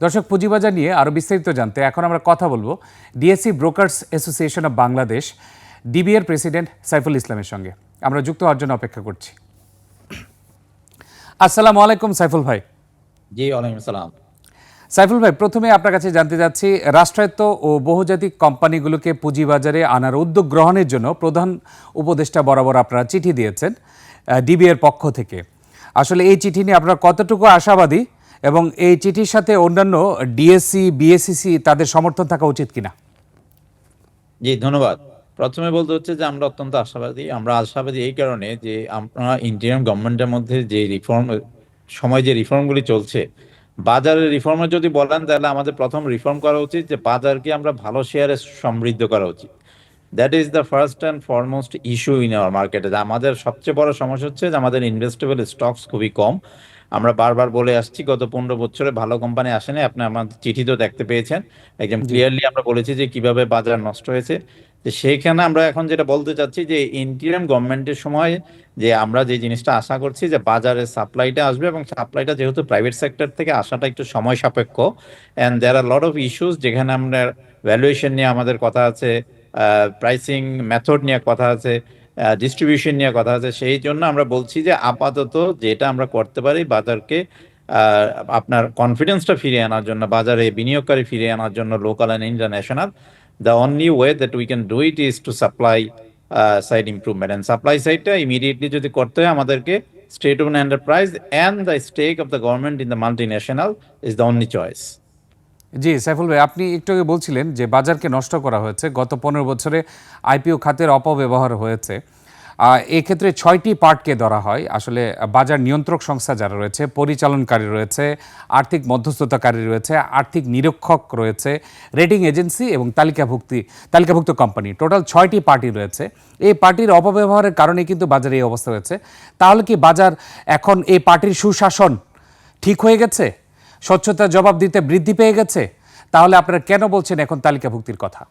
দর্শক পুঁজিবাজার নিয়ে আরও বিস্তারিত জানতে এখন আমরা কথা বলব DSC brokers association of Bangladesh ডিবিএর president Saiful ইসলামের সঙ্গে। আমরা যুক্ত হওয়ার জন্য অপেক্ষা করছি। আসসালামু আলাইকুম সাইফুল ভাই। জি ওয়ালাইকুম সালাম সাইফুল ভাই প্রথমে আপনার কাছে জানতে যাচ্ছি রাষ্ট্রায়ত্ত ও বহুজাতিক কোম্পানিগুলোকে পুঁজিবাজারে আনার উদ্যোগ গ্রহণের জন্য প্রধান উপদেষ্টা বরাবর আপনারা চিঠি দিয়েছেন ডিবিএর পক্ষ থেকে। আসলে এই চিঠি নিয়ে আপনারা কতটুকু আশাবাদী? এবং এই চিঠির সাথে অন্যান্য ডিএসসি বিএসসিসি তাদের সমর্থন থাকা উচিত কিনা? জি, ধন্যবাদ। প্রথমে বলতে হচ্ছে যে, আমরা অত্যন্ত আশাবাদী, আমরা আশাবাদী এই কারণে যে, আমরা ইন্ডিয়ান গভর্নমেন্টের মধ্যে যে রিফর্ম সময় যে রিফর্মগুলি চলছে, বাজারের রিফর্মে যদি বলেন, তাহলে আমাদের প্রথম রিফর্ম করা উচিত যে, বাজারকে আমরা ভালো শেয়ারে সমৃদ্ধ করা উচিত। That is the first and foremost issue in our মার্কেটে আমাদের সবচেয়ে বড় সমস্যা হচ্ছে যে, আমাদের ইনভেস্টেবল স্টকস খুবই কম। আমরা বারবার বলে আসছি গত পনেরো বছরে ভালো কোম্পানি আসেনি আপনি আমাদের চিঠি তো দেখতে পেয়েছেন। একদম ক্লিয়ারলি আমরা বলেছি যে কীভাবে বাজার নষ্ট হয়েছে। তো সেইখানে আমরা এখন যেটা বলতে চাচ্ছি যে ইন্টিরিয়াম গভর্নমেন্টের সময় যে আমরা যে জিনিসটা আশা করছি যে বাজারে সাপ্লাইটা আসবে এবং সাপ্লাইটা যেহেতু প্রাইভেট সেক্টর থেকে আসাটা একটু সময় সাপেক্ষ and there are lot of issues যেখানে আমরা ভ্যালুয়েশন নিয়ে আমাদের কথা আছে প্রাইসিং মেথড নিয়ে কথা আছে। ডিস্ট্রিবিউশন নিয়ে কথা আছে। সেই জন্য আমরা বলছি যে আপাতত যেটা আমরা করতে পারি বাজারকে আপনার কনফিডেন্সটা ফিরিয়ে আনার জন্য, বাজারে বিনিয়োগকারী ফিরিয়ে আনার জন্য local and international the only way that we can do it is to supply side improvement and supply সাইডটা ইমিডিয়েটলি যদি করতে হয় আমাদেরকে state own enterprise and the stake of the government in the multi national is the only choice জি, সাইফুল ভাই, আপনি একটু আগে বলছিলেন যে বাজারকে নষ্ট করা হয়েছে। গত পনেরো বছরে আইপিও খাতের অপব্যবহার হয়েছে। এক্ষেত্রে ছয়টি পার্টকে ধরা হয়। আসলে বাজার নিয়ন্ত্রক সংস্থা যারা রয়েছে, পরিচালনকারী রয়েছে, আর্থিক মধ্যস্থতাকারী রয়েছে, আর্থিক নিরীক্ষক রয়েছে, রেটিং এজেন্সি এবং তালিকাভুক্তি, তালিকাভুক্ত কোম্পানি। টোটাল ছয়টি পার্টি রয়েছে। এই পার্টির অপব্যবহারের কারণে কিন্তু বাজারে এই অবস্থা হয়েছে। তাহলে কি বাজার এখন এই পার্টির সুশাসন ঠিক হয়ে গেছে? স্বচ্ছতার জবাব দিতে বৃদ্ধি পেয়ে গেছে? তাহলে আপনারা কেন বলছেন এখন তালিকাভুক্তির কথা?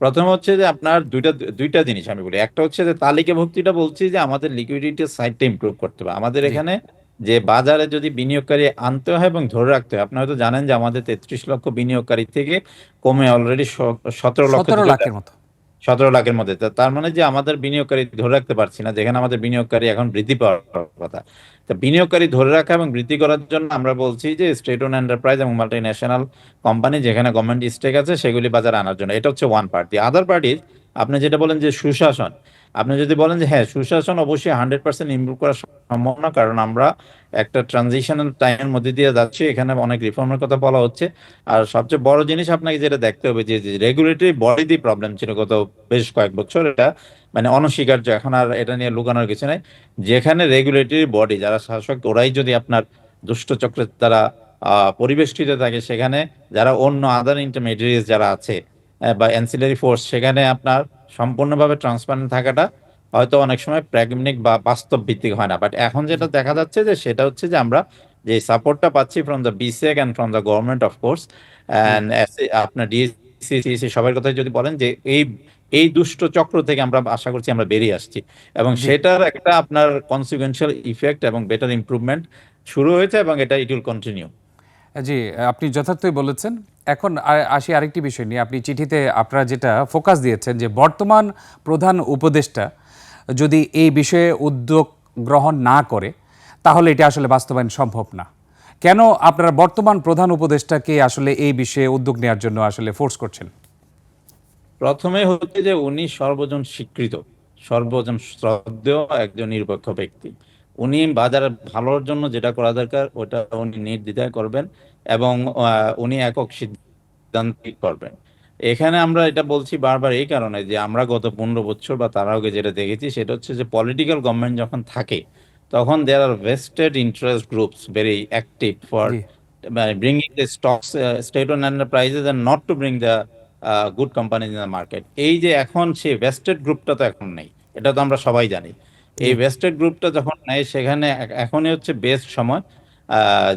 প্রথম হচ্ছে যে আপনার দুইটা দুইটা জিনিস আমি বলি। একটা হচ্ছে যে তালিকাভুক্তিটা বলছি যে আমাদের লিকুইডিটির সাইডটা ইমপ্রুভ করতে হবে। আমাদের এখানে যে বাজারে যদি বিনিয়োগকারী আনতে হয় এবং ধরে রাখতে হয় আপনি হয়তো জানেন যে আমাদের তেত্রিশ লক্ষ বিনিয়োগকারী থেকে কমে অলরেডি সতেরো লক্ষ মতো। সতেরো লাখের মধ্যে। তার মানে যে আমাদের বিনিয়োগকারী ধরে রাখতে পারছি না, যেখানে আমাদের বিনিয়োগকারী এখন বৃদ্ধি পাওয়ার কথা। তা, বিনিয়োগকারী ধরে রাখা এবং বৃদ্ধি করার জন্য আমরা বলছি যে স্টেট ওন এন্টারপ্রাইজ এবং মাল্টি ন্যাশনাল কোম্পানি যেখানে গভর্নমেন্ট স্টেক আছে, সেগুলি বাজারে আনার জন্য। এটা হচ্ছে ওয়ান পার্টি আদার পার্টি আপনি যেটা বলেন যে সুশাসন আপনি যদি বলেন যে হ্যাঁ সুশাসন অবশ্যই হান্ড্রেড পার্সেন্ট ইমপ্রুভ করা সম্ভব না কারণ আমরা একটা ট্রানজিশনাল টাইমের মধ্যে দিয়ে যাচ্ছি এখানে অনেক রিফর্মের কথা বলা হচ্ছে। আর সবচেয়ে বড় জিনিস আপনাকে যেটা দেখতে হবে যে রেগুলেটরি বডিরই প্রবলেম ছিল গত বেশ কয়েক বছর। এটা মানে অনস্বীকার্য এখন আর এটা নিয়ে লুকানোর কিছু নাই। যেখানে রেগুলেটরি বডি যারা শাসক ওরাই যদি আপনার দুষ্ট চক্রের দ্বারা পরিবেষ্টিত থাকে সেখানে যারা অন্য আদার ইন্টারমিডিয়েট যারা আছে আহ, বা অ্যান্সিলারি ফোর্স সেখানে আপনার সম্পূর্ণভাবে ট্রান্সপারেন্ট থাকাটা হয়তো অনেক সময় প্র্যাগমেটিক বা বাস্তব ভিত্তিক হয় না। বাট এখন যেটা দেখা যাচ্ছে যে সেটা হচ্ছে যে আমরা যে সাপোর্টটা পাচ্ছি from the BSEC and from the government of course and আপনার ডিএসসি সবার কথাই যদি বলেন যে এই এই দুষ্ট চক্র থেকে আমরা আশা করছি আমরা বেরিয়ে আসছি। এবং সেটার একটা আপনার কনসিকুয়েন্সিয়াল ইফেক্ট এবং বেটার ইমপ্রুভমেন্ট শুরু হয়েছে এবং এটা ইট উইল কন্টিনিউ জি, আপনি যথার্থই বলেছেন। এখন আসি আরেকটি বিষয় নিয়ে। আপনি চিঠিতে আপনারা যেটা ফোকাস দিয়েছেন যে বর্তমান প্রধান উপদেষ্টা যদি এই বিষয়ে উদ্যোগ গ্রহণ না করে, তাহলে এটা আসলে বাস্তবায়ন সম্ভব না। কেন আপনারা বর্তমান প্রধান উপদেষ্টাকে আসলে এই বিষয়ে উদ্যোগ নেওয়ার জন্য আসলে ফোর্স করছেন? প্রথমে হচ্ছে যে উনি সর্বজন স্বীকৃত, সর্বজন শ্রদ্ধেয় একজন নিরপেক্ষ ব্যক্তি। উনি বাজার ভালোর জন্য যেটা করা দরকার ওটা উনি নির্দ্বিধায় করবেন এবং উনি একক সিদ্ধান্ত করবেন। এখানে আমরা এটা বলছি বারবার এই কারণে যে আমরা গত পনেরো বছর বা তার আগে যেটা দেখেছি সেটা হচ্ছে যে পলিটিক্যাল গভর্নমেন্ট যখন থাকে তখন there are vested interest groups very active for G. bringing the stocks, uh, state-owned enterprises and not to bring the uh, good companies in the market. এই যে এখন সেই ভেস্টেড গ্রুপটা তো এখন নেই এটা তো আমরা সবাই জানি। এই ভেস্টেড গ্রুপটা যখন নেয় সেখানে এখনই হচ্ছে বেস্ট সময়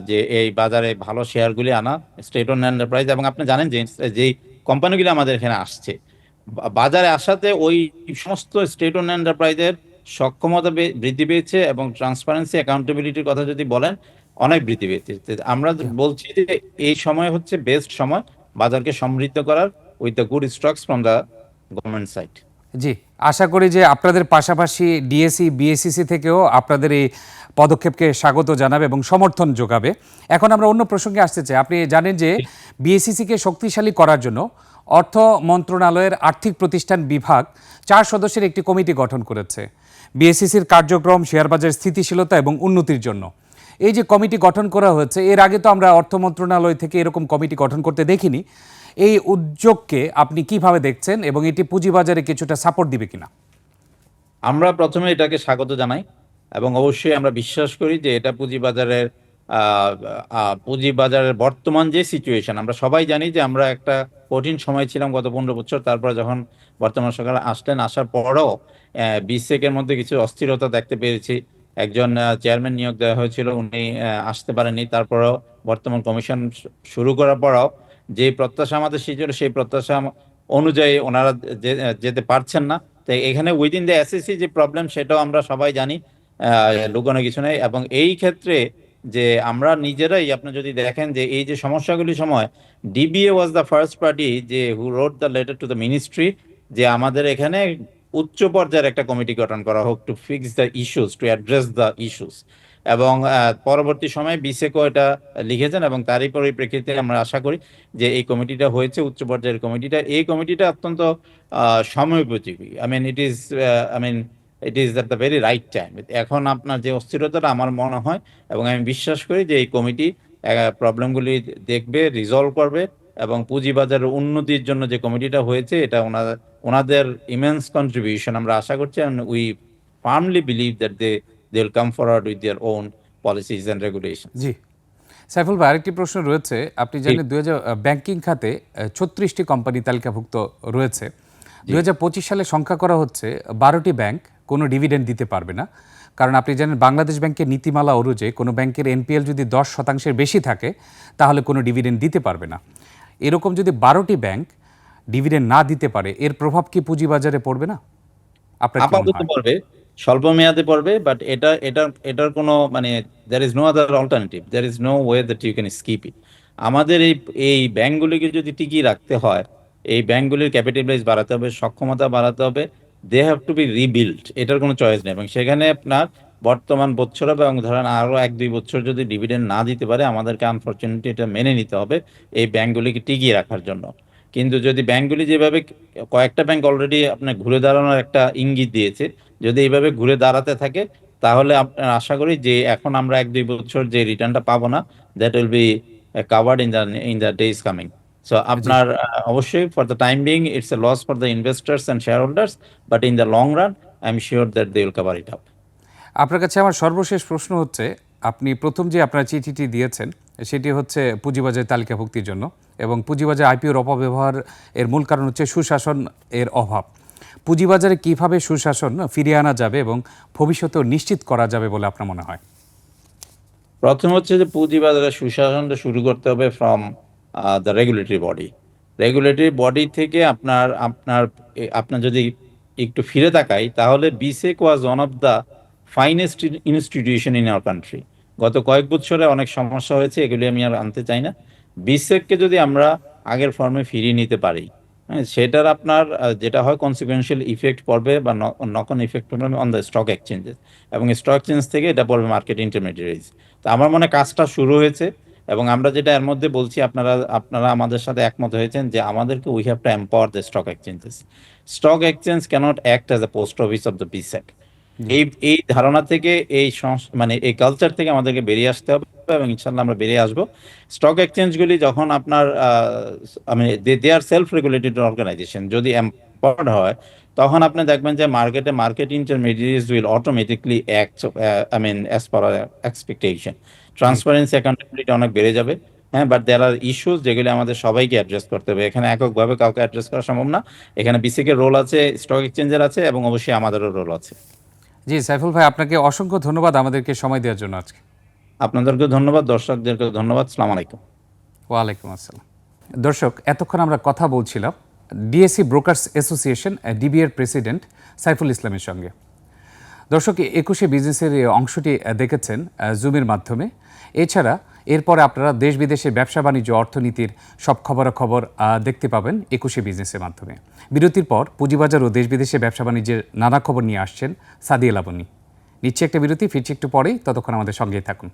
যে এই বাজারে ভালো শেয়ারগুলি আনা স্টেট ওন এন্টারপ্রাইজ এবং আপনি জানেন যে যেই কোম্পানিগুলি আমাদের এখানে আসছে বাজারে আসাতে ওই সমস্ত স্টেট ওন এন্টারপ্রাইজের সক্ষমতা বৃদ্ধি পেয়েছে এবং ট্রান্সপারেন্সি অ্যাকাউন্টেবিলিটির কথা যদি বলেন অনেক বৃদ্ধি পেয়েছে। আমরা বলছি যে এই সময় হচ্ছে বেস্ট সময় বাজারকে সমৃদ্ধ করার with the good stocks from the government side জি আশা করি যে আপনাদের পাশাপাশি ডিএসসি বিএসসিসি থেকেও আপনাদের এই পদক্ষেপকে স্বাগত জানাবে এবং সমর্থন যোগাবে। এখন আমরা অন্য প্রসঙ্গে আসতে চাই। আপনি জানেন যে বিএসসিসিকে শক্তিশালী করার জন্য অর্থ মন্ত্রণালয়ের আর্থিক প্রতিষ্ঠান বিভাগ চার সদস্যের একটি কমিটি গঠন করেছে। বিএসসিসির কার্যক্রম শেয়ারবাজার স্থিতিশীলতা এবং উন্নতির জন্য। এই যে কমিটি গঠন করা হয়েছে এর আগে তো আমরা অর্থ মন্ত্রণালয় থেকে এরকম কমিটি গঠন করতে দেখিনি। এই উদ্যোগকে আপনি কীভাবে দেখছেন এবং এটি পুঁজিবাজারে কিছুটা সাপোর্ট দিবে কিনা? আমরা প্রথমে এটাকে স্বাগত জানাই এবং অবশ্যই আমরা বিশ্বাস করি যে এটা পুঁজিবাজারের পুঁজিবাজারের বর্তমান যে সিচুয়েশন আমরা সবাই জানি যে আমরা একটা কঠিন সময় ছিলাম গত পনেরো বছর, তারপর যখন বর্তমান সরকার আসলেন, আসার পরও বিসেকের মধ্যে কিছু অস্থিরতা দেখতে পেরেছি একজন চেয়ারম্যান নিয়োগ দেওয়া হয়েছিল, উনি আসতে পারেননি, তারপরেও বর্তমান কমিশন শুরু করার পরও যে প্রত্যাশা আমাদের সেই ছিল সেই প্রত্যাশা অনুযায়ী ওনারা যেতে পারছেন না। তো এখানে উইদিন দ্য এসএসসি যে প্রবলেম সেটাও আমরা সবাই জানি লুকানো কিছু নেই। এবং এই ক্ষেত্রে যে আমরা নিজেরাই আপনি যদি দেখেন যে এই যে সমস্যাগুলি সময় DBA was the first party যে who wrote the letter to the ministry যে আমাদের এখানে উচ্চ পর্যায়ের একটা কমিটি গঠন করা হোক to fix the issues to address the issues এবং পরবর্তী সময়ে বিসেকও এটা লিখেছেন এবং তারই পরিপ্রেক্ষিতে আমরা আশা করি যে এই কমিটিটা হয়েছে, উচ্চ পর্যায়ের কমিটিটা। এই কমিটিটা অত্যন্ত সময়োপযোগী। I mean it is I mean it is that the very right time এখন আপনার যে অস্থিরতাটা আমার মনে হয় এবং আমি বিশ্বাস করি যে এই কমিটি প্রবলেমগুলি দেখবে রিজলভ করবে এবং পুঁজিবাজারের উন্নতির জন্য যে কমিটিটা হয়েছে, এটা ওনাদের ওনাদের ইমেন্স কন্ট্রিবিউশন আমরা আশা করছি। We firmly believe that they they will come forward with their own policies and regulation জি। সাইফুল ভাই আরেকটি প্রশ্ন রয়েছে। আপনি জানেন দুই হাজার ব্যাংকিং খাতে ছত্রিশটি কোম্পানি তালিকাভুক্ত রয়েছে। দুই হাজার পঁচিশ সালে সংখ্যা করা হচ্ছে বারোটি ব্যাংক কোনো ডিভিডেন্ড দিতে পারবে না। কারণ আপনি জানেন বাংলাদেশ ব্যাংকের নীতিমালা অনুযায়ী কোনো ব্যাংকের এনপিএল যদি দশ শতাংশের বেশি থাকে তাহলে কোনো ডিভিডেন্ড দিতে পারবে না। এরকম যদি বারোটি ব্যাংক ডিভিডেন্ড না দিতে পারে এর প্রভাব কি পুঁজিবাজারে পড়বে না? আপনার? পড়বে। স্বল্প মেয়াদে পড়বে বাট এটা এটা, এটার কোনো মানে there is no other alternative there is no way that you can skip it আমাদের এই এই ব্যাংকগুলিকে যদি টিকিয়ে রাখতে হয়, এই ব্যাংকগুলির ক্যাপিটালাইজ বাড়াতে হবে, সক্ষমতা বাড়াতে হবে they have to be rebuild এটার কোনো চয়েস নেই। এবং সেখানে আপনার বর্তমান বছর এবং ধরেন আরও এক, দুই বছর যদি ডিভিডেন্ড না দিতে পারে, আমাদেরকে আনফরচুনেটলি এটা মেনে নিতে হবে, এই ব্যাংকগুলিকে টিকিয়ে রাখার জন্য। কিন্তু যদি ব্যাংকগুলি যেভাবে কয়েকটা ব্যাংক অলরেডি আপনার ঘুরে দাঁড়ানোর একটা ইঙ্গিত দিয়েছে যদি এইভাবে ঘুরে দাঁড়াতে থাকে তাহলে আপনার আশা করি যে এখন আমরা এক দুই বছর যে রিটার্নটা পাবো না that will be covered in the in the days coming so আপনার অবশ্যই for the time being it's a loss for the investors and shareholders but in the long run I am sure that they will cover it up আপনার কাছে আমার সর্বশেষ প্রশ্ন হচ্ছে আপনি প্রথম যে আপনার চিঠিটি দিয়েছেন সেটি হচ্ছে পুঁজিবাজার তালিকাভুক্তির জন্য এবং পুঁজিবাজার আইপিওর অপব্যবহার এর মূল কারণ হচ্ছে সুশাসন এর অভাব। পুঁজিবাজারে কীভাবে সুশাসন ফিরিয়ে আনা যাবে এবং ভবিষ্যতেও নিশ্চিত করা যাবে বলে আপনার মনে হয়? প্রথম হচ্ছে যে পুঁজিবাজারের সুশাসনটা শুরু করতে হবে from the regulatory body regulatory body থেকে আপনার আপনার আপনার যদি একটু ফিরে তাকাই, তাহলে BSEC was one of the finest institution in our country গত কয়েক বছরে অনেক সমস্যা হয়েছে, এগুলি আমি আর আনতে চাই না। বিসেককে যদি আমরা আগের ফর্মে ফিরিয়ে নিতে পারি হ্যাঁ সেটার আপনার যেটা হয় কনসিকুয়েন্সিয়াল ইফেক্ট পড়বে বা নকন ইফেক্ট পড়বে অন দ্য স্টক এক্সচেঞ্জেস এবং স্টক এক্সচেঞ্জ থেকে এটা পড়বে মার্কেট ইন্টারমিডিয়ারিজ তো আমার মনে কাজটা শুরু হয়েছে এবং আমরা যেটা এর মধ্যে বলছি, আপনারা আপনারা আমাদের সাথে একমত হয়েছেন যে আমাদেরকে we have to empower the stock exchanges stock exchange can't act as a post office of the BSEC এই এই ধারণা থেকে, এই মানে এই কালচার থেকে আমাদেরকে বেরিয়ে আসতে হবে এবং ইনশাল্লাহ আমরা বেরিয়ে আসব। স্টক এক্সচেঞ্জগুলি যখন আপনার আমি they are self regulated organization যদি এম্পাওয়ার্ড হয়, তখন আপনি দেখবেন যে মার্কেটে market intermediates will automatically act I mean as per expectation transparency accountability অনেক বেড়ে যাবে হ্যাঁ বাট দেয়ার আর ইস্যুস যেগুলি আমাদের সবাইকে অ্যাড্রেস করতে হবে। এখানে এককভাবে কাউকে অ্যাড্রেস করা সম্ভব না। এখানে বিসিকের রোল আছে স্টক এক্সচেঞ্জের আছে এবং অবশ্যই আমাদেরও রোল আছে। জি সাইফুল ভাই আপনাকে অসংখ্য ধন্যবাদ আমাদেরকে সময় দেওয়ার জন্য আজকে। আপনাদেরকে ধন্যবাদ দর্শকদেরকে ধন্যবাদ সালাম আলাইকুম। ওয়ালাইকুম আসসালাম। দর্শক এতক্ষণ আমরা কথা বলছিলাম ডিএসসি ব্রোকার্স অ্যাসোসিয়েশন ডিবিএর প্রেসিডেন্ট সাইফুল ইসলামের সঙ্গে। দর্শক একুশে বিজনেসের অংশটি দেখেছেন জুমের মাধ্যমে। এছাড়া এরপরে আপনারা দেশ বিদেশের ব্যবসা বাণিজ্য অর্থনীতির সব খবরাখবর দেখতে পাবেন একুশে বিজনেসের মাধ্যমে। বিরতির পর পুঁজিবাজার ও দেশ বিদেশে ব্যবসা বাণিজ্যের নানা খবর নিয়ে আসছেন সাদিয়া লাবনী। নিচ্ছে একটা বিরতি, ফিরছি একটু পরেই, ততক্ষণ আমাদের সঙ্গেই থাকুন।